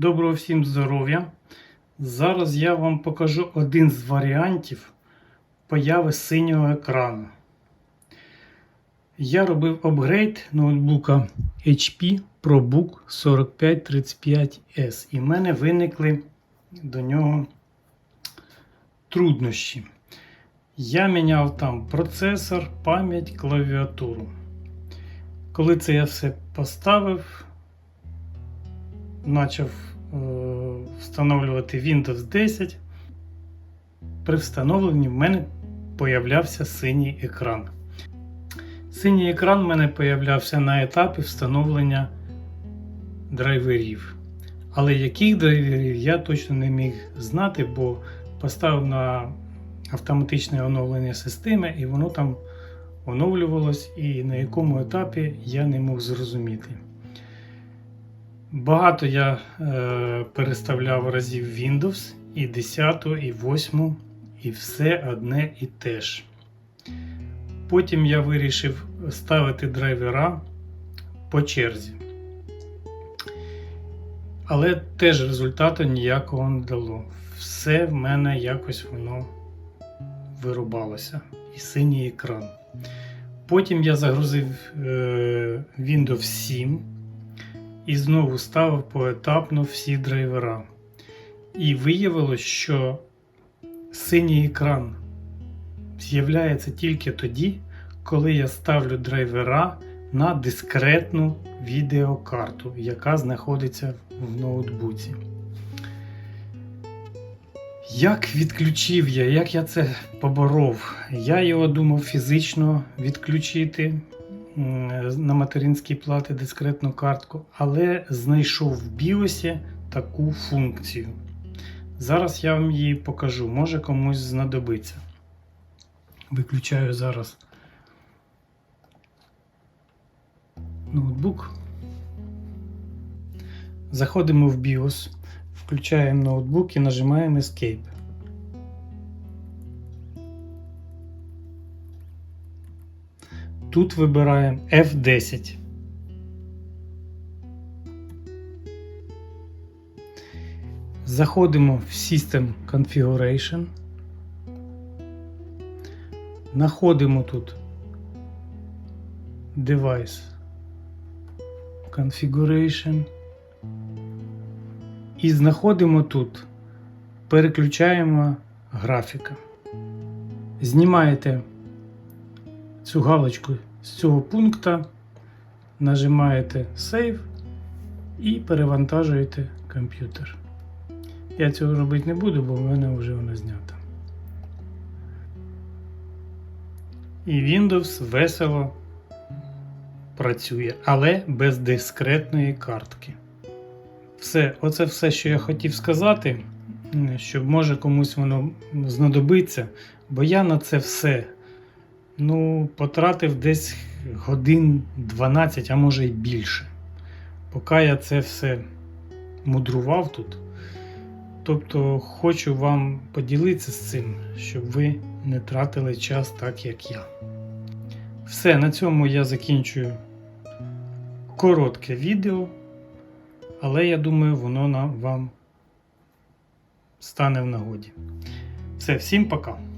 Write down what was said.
Доброго всім здоров'я! Зараз я вам покажу один з варіантів появи синього екрану. Я робив апгрейд ноутбука HP ProBook 4535S і в мене виникли до нього труднощі. Я міняв там процесор, пам'ять, клавіатуру. Коли це я все поставив, почав е, встановлювати Windows 10, при встановленні в мене появлявся синій екран. Синій екран в мене появлявся на етапі встановлення драйверів. Але яких драйверів я точно не міг знати, бо поставив на автоматичне оновлення системи, і воно там оновлювалось, і на якому етапі я не мог зрозуміти. Багато я е, переставляв разів Windows і 10, і 8, і все одне і те ж. Потім я вирішив ставити драйвера по черзі. Але теж результату ніякого не дало. Все в мене якось воно вирубалося. І синій екран. Потім я загрузив е, Windows 7 і знову ставив поетапно всі драйвера. І виявилось, що синій екран з'являється тільки тоді, коли я ставлю драйвера на дискретну відеокарту, яка знаходиться в ноутбуці. Як відключив я, як я це поборов? Я його думав фізично відключити на материнській платі дискретну картку, але знайшов в біосі таку функцію. Зараз я вам її покажу, може комусь знадобиться. Виключаю зараз ноутбук. Заходимо в BIOS, включаємо ноутбук і нажимаємо Escape. Тут вибираємо F10. Заходимо в System Configuration. Находимо тут Device Configuration. І знаходимо тут, переключаємо графіка. Знімаєте цю галочку з цього пункту, нажимаєте Save і перевантажуєте комп'ютер. Я цього робити не буду, бо в мене вже вона знята. І Windows весело працює, але без дискретної картки. Все, оце все, що я хотів сказати, щоб може комусь воно знадобиться, бо я на це все ну, потратив десь годин 12, а може й більше. Поки я це все мудрував тут. Тобто хочу вам поділитися з цим, щоб ви не тратили час так, як я. Все, на цьому я закінчую коротке відео, але я думаю, воно вам стане в нагоді. Все, всім пока!